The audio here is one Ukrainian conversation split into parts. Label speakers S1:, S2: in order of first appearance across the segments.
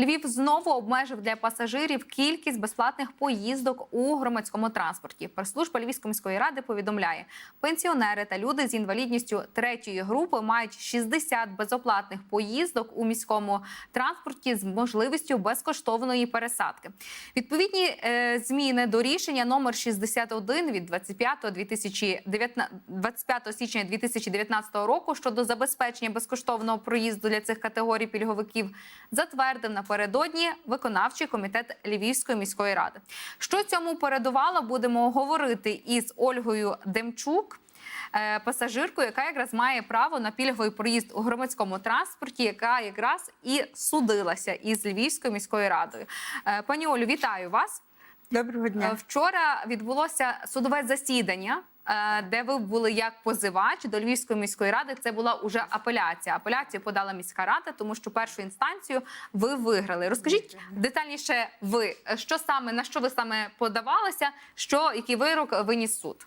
S1: Львів знову обмежив для пасажирів кількість безплатних поїздок у громадському транспорті. Прес-служба Львівської міської ради повідомляє, пенсіонери та люди з інвалідністю третьої групи мають 60 безоплатних поїздок у міському транспорті з можливістю безкоштовної пересадки. Відповідні е, зміни до рішення номер 61 від 25 2019 25 січня 2019 року щодо забезпечення безкоштовного проїзду для цих категорій пільговиків затвердив напередодні виконавчий комітет Львівської міської ради. Що цьому передувало, будемо говорити із Ольгою Демчук. Пасажирку, Пасажиркою, яка якраз має право на пільговий проїзд у громадському транспорті, яка якраз і судилася із Львівською міською радою. Е, Пані Олю, вітаю вас.
S2: Доброго
S1: Е,
S2: дня.
S1: Вчора відбулося судове засідання, е, де ви були як позивач до Львівської міської ради. Це була уже апеляція. Апеляцію подала міська рада, тому що першу інстанцію ви виграли. Розкажіть детальніше, ви е, що саме на що ви саме подавалися, що який вирок виніс суд?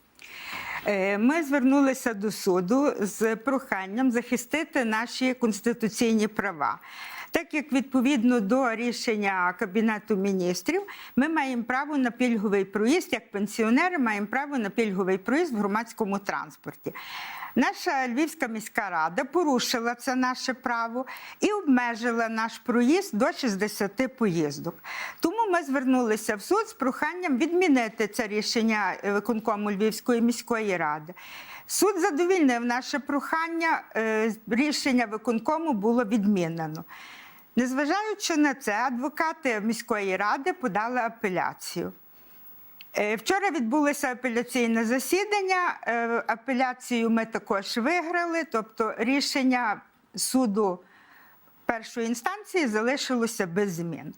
S2: Е, Ми звернулися до суду з проханням захистити наші конституційні права. Так як відповідно до рішення Кабінету міністрів, ми маємо право на пільговий проїзд, як пенсіонери маємо право на пільговий проїзд в громадському транспорті. Наша Львівська міська рада порушила це наше право і обмежила наш проїзд до 60 поїздок. Тому ми звернулися в суд з проханням відмінити це рішення е, виконкому Львівської міської ради. Суд задовільнив наше прохання, е, рішення виконкому було відмінено. Незважаючи на це, адвокати міської ради подали апеляцію. Е, Вчора відбулося апеляційне засідання. Е, Апеляцію ми також виграли, тобто рішення суду першої інстанції залишилося без змін.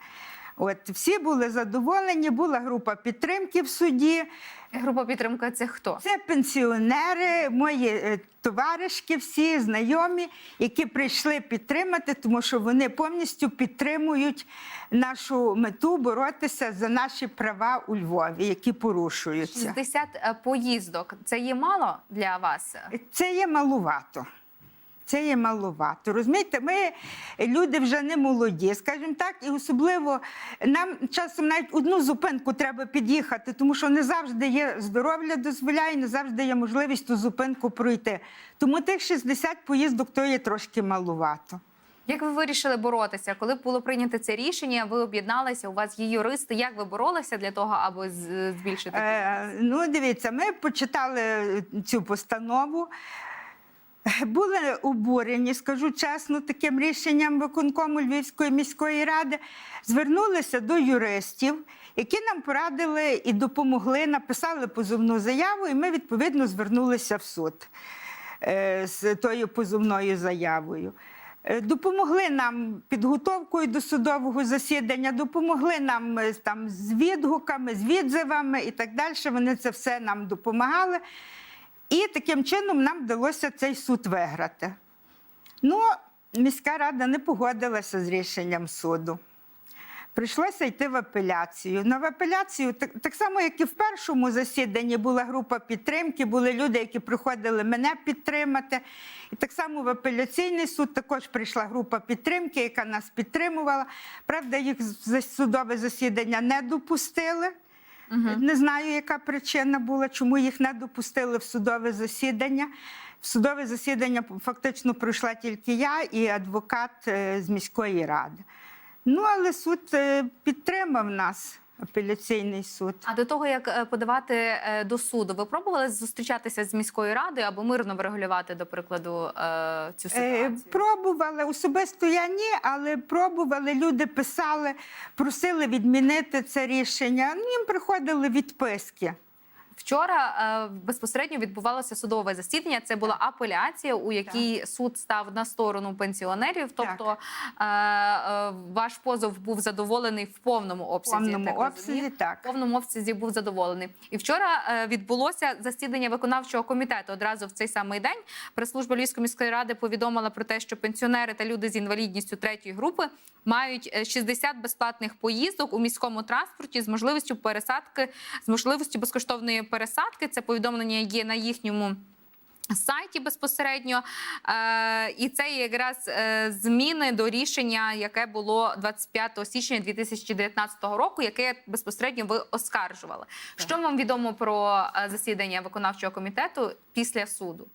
S2: От всі були задоволені, була група підтримки в суді.
S1: Група підтримки це хто?
S2: Це пенсіонери, мої е, товаришки, всі знайомі, які прийшли підтримати, тому що вони повністю підтримують нашу мету боротися за наші права у Львові, які порушуються.
S1: 60 е, поїздок. Це є мало для вас?
S2: Це є малувато. Це є малувато. Розумієте, ми люди вже не молоді, скажімо так, і особливо нам часом навіть одну зупинку треба під'їхати, тому що не завжди є здоров'я дозволяє, не завжди є можливість ту зупинку пройти. Тому тих 60 поїздок то є трошки малувато.
S1: Як ви вирішили боротися? Коли було прийнято це рішення, ви об'єдналися, у вас є юристи. Як ви боролися для того, аби збільшити?
S2: Е, ну, дивіться, ми почитали цю постанову. Були обурені, скажу чесно, таким рішенням виконкому Львівської міської ради. Звернулися до юристів, які нам порадили і допомогли, написали позовну заяву, і ми відповідно звернулися в суд е, з тою позовною заявою. Е, Допомогли нам підготовкою до судового засідання, допомогли нам е, там з відгуками, з відзивами і так далі. Вони це все нам допомагали. І таким чином нам вдалося цей суд виграти. Ну, міська рада не погодилася з рішенням суду. Прийшлося йти в апеляцію. На в апеляцію, так, так само, як і в першому засіданні, була група підтримки, були люди, які приходили мене підтримати. І так само в апеляційний суд також прийшла група підтримки, яка нас підтримувала. Правда, їх в судове засідання не допустили. Не знаю, яка причина була, чому їх не допустили в судове засідання. В судове засідання фактично пройшла тільки я і адвокат е, з міської ради. Ну, але суд е, підтримав нас, апеляційний суд.
S1: А до того як е, подавати е, до суду, ви пробували зустрічатися з міською радою або мирно врегулювати, до прикладу, е, цю ситуацію?
S2: Пробували особисто я ні, але пробували. Люди писали, просили відмінити це рішення. Їм приходили відписки.
S1: Вчора е, безпосередньо відбувалося судове засідання. Це була апеляція, у якій суд став на сторону пенсіонерів. Тобто е, е, ваш позов був задоволений в повному обсязі.
S2: повному
S1: так
S2: обсязі так.
S1: В повному обсязі був задоволений. І вчора відбулося засідання виконавчого комітету. Одразу в цей самий день прес-служба Львівської міської ради повідомила про те, що пенсіонери та люди з інвалідністю третьої групи мають е, 60 безплатних поїздок у міському транспорті з можливістю пересадки, з можливістю безкоштовної пересадки. Це повідомлення є на їхньому сайті безпосередньо. Е, і це є якраз е, зміни до рішення, яке було 25 січня 2019 року, яке безпосередньо ви оскаржували. Що вам відомо про е, засідання виконавчого комітету після суду?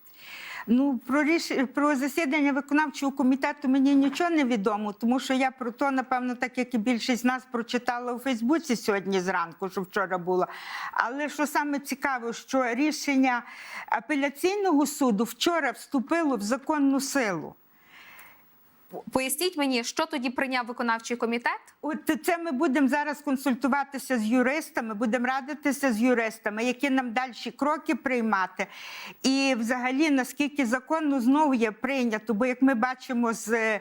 S2: Ну, про ріш... про засідання виконавчого комітету мені нічого не відомо, тому що я про то, напевно, так як і більшість з нас прочитала у Фейсбуці сьогодні зранку, що вчора було. Але що саме цікаво, що рішення апеляційного суду вчора вступило в законну силу.
S1: Поясніть мені, що тоді прийняв виконавчий комітет?
S2: От це ми будемо зараз консультуватися з юристами, будемо радитися з юристами, які нам далі кроки приймати. І взагалі, наскільки законно знову є прийнято, бо як ми бачимо з е,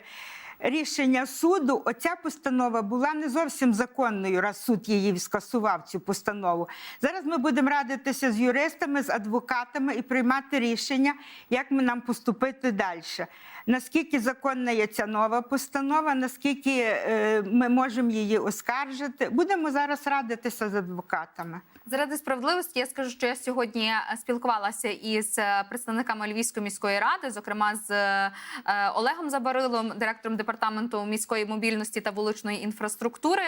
S2: рішення суду, оця постанова була не зовсім законною, раз суд її скасував цю постанову. Зараз ми будемо радитися з юристами, з адвокатами і приймати рішення, як ми нам поступити далі. Наскільки законна є ця нова постанова, наскільки е, ми можемо її оскаржити. Будемо зараз радитися з адвокатами.
S1: Заради справедливості я скажу, що я сьогодні е, спілкувалася із е, представниками Львівської міської ради, зокрема з Олегом Забарилом, директором департаменту міської мобільності та вуличної інфраструктури.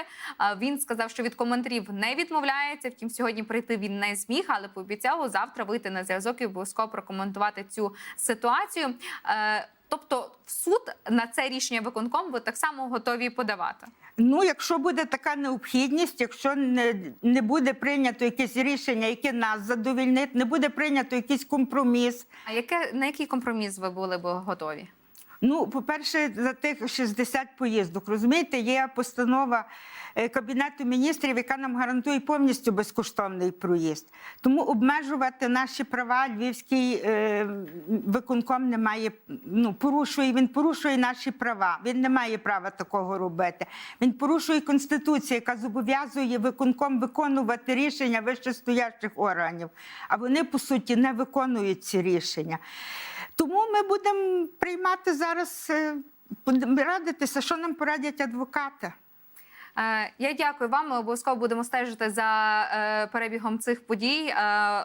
S1: Він сказав, що від коментарів не відмовляється. Втім, сьогодні прийти він не зміг, але пообіцяв завтра вийти на зв'язок і обов'язково прокоментувати цю ситуацію. Тобто, в суд на це рішення виконком ви так само готові подавати.
S2: Ну, якщо буде така необхідність, якщо не, не буде прийнято якесь рішення, яке нас задовільнить, не буде прийнято якийсь компроміс.
S1: А яке на який компроміс ви були б готові?
S2: Ну, по-перше, за тих 60 поїздок, розумієте, є постанова е, Кабінету міністрів, яка нам гарантує повністю безкоштовний проїзд. Тому обмежувати наші права львівський е, виконком не має, ну, порушує, він порушує наші права. Він не має права такого робити. Він порушує Конституцію, яка зобов'язує виконком виконувати рішення вищестоящих органів. А вони, по суті, не виконують ці рішення. Тому ми будемо приймати зараз, е, радитися, що нам порадять адвокати.
S1: Е, Я дякую вам. Ми обов'язково будемо стежити за е, перебігом цих подій.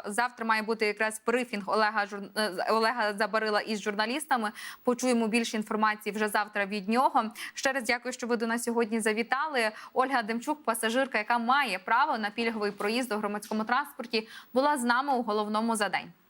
S1: Завтра має бути якраз брифінг Олега Олега Забарила із журналістами. Почуємо більше інформації вже завтра від нього. Ще раз дякую, що ви до нас сьогодні завітали. Ольга Демчук, пасажирка, яка має право на пільговий проїзд у громадському транспорті, була з нами у головному за день.